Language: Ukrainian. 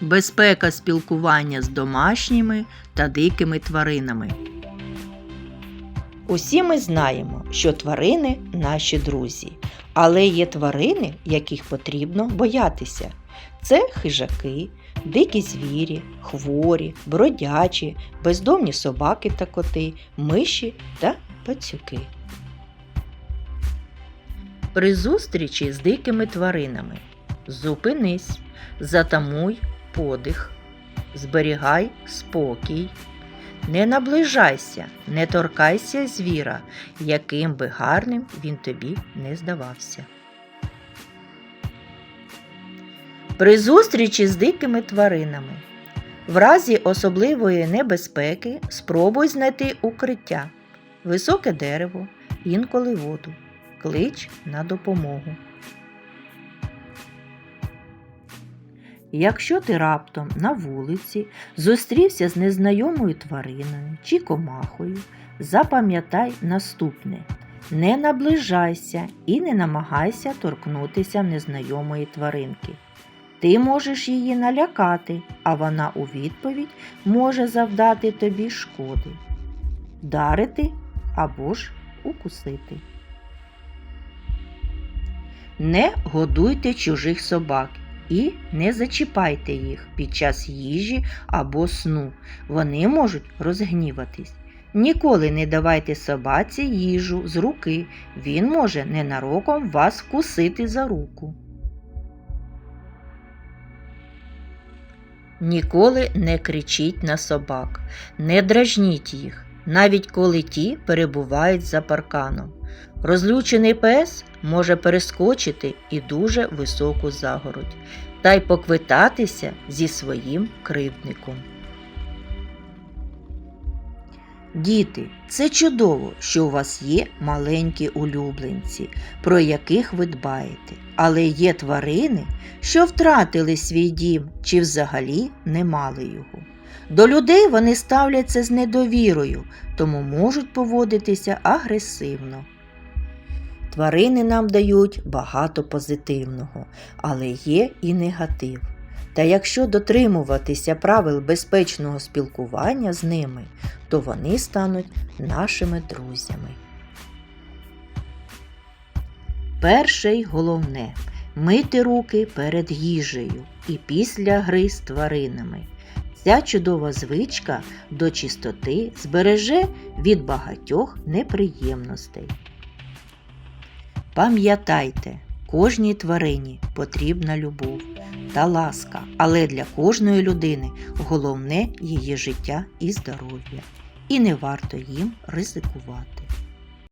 Безпека спілкування з домашніми та дикими тваринами. Усі ми знаємо, що тварини наші друзі, але є тварини, яких потрібно боятися. Це хижаки, дикі звірі, хворі, бродячі, бездомні собаки та коти, миші та пацюки. При зустрічі з дикими тваринами зупинись, затамуй подих, зберігай спокій. Не наближайся, не торкайся звіра, яким би гарним він тобі не здавався. При зустрічі з дикими тваринами. В разі особливої небезпеки спробуй знайти укриття, високе дерево, інколи воду. Клич на допомогу. Якщо ти раптом на вулиці зустрівся з незнайомою твариною чи комахою, запам'ятай наступне: не наближайся і не намагайся торкнутися незнайомої тваринки. Ти можеш її налякати, а вона у відповідь може завдати тобі шкоди, вдарити або ж укусити. Не годуйте чужих собак і не зачіпайте їх під час їжі або сну. Вони можуть розгніватись. Ніколи не давайте собаці їжу з руки, він може ненароком вас вкусити за руку. Ніколи не кричіть на собак, не дражніть їх, навіть коли ті перебувають за парканом. Розлючений пес може перескочити і дуже високу загородь та й поквитатися зі своїм кривдником. Діти, це чудово, що у вас є маленькі улюбленці, про яких ви дбаєте, але є тварини, що втратили свій дім чи взагалі не мали його. До людей вони ставляться з недовірою, тому можуть поводитися агресивно. Тварини нам дають багато позитивного, але є і негатив. Та якщо дотримуватися правил безпечного спілкування з ними, то вони стануть нашими друзями. Перше й головне мити руки перед їжею і після гри з тваринами. Ця чудова звичка до чистоти збереже від багатьох неприємностей. Пам'ятайте, кожній тварині потрібна любов та ласка, але для кожної людини головне її життя і здоров'я, і не варто їм ризикувати.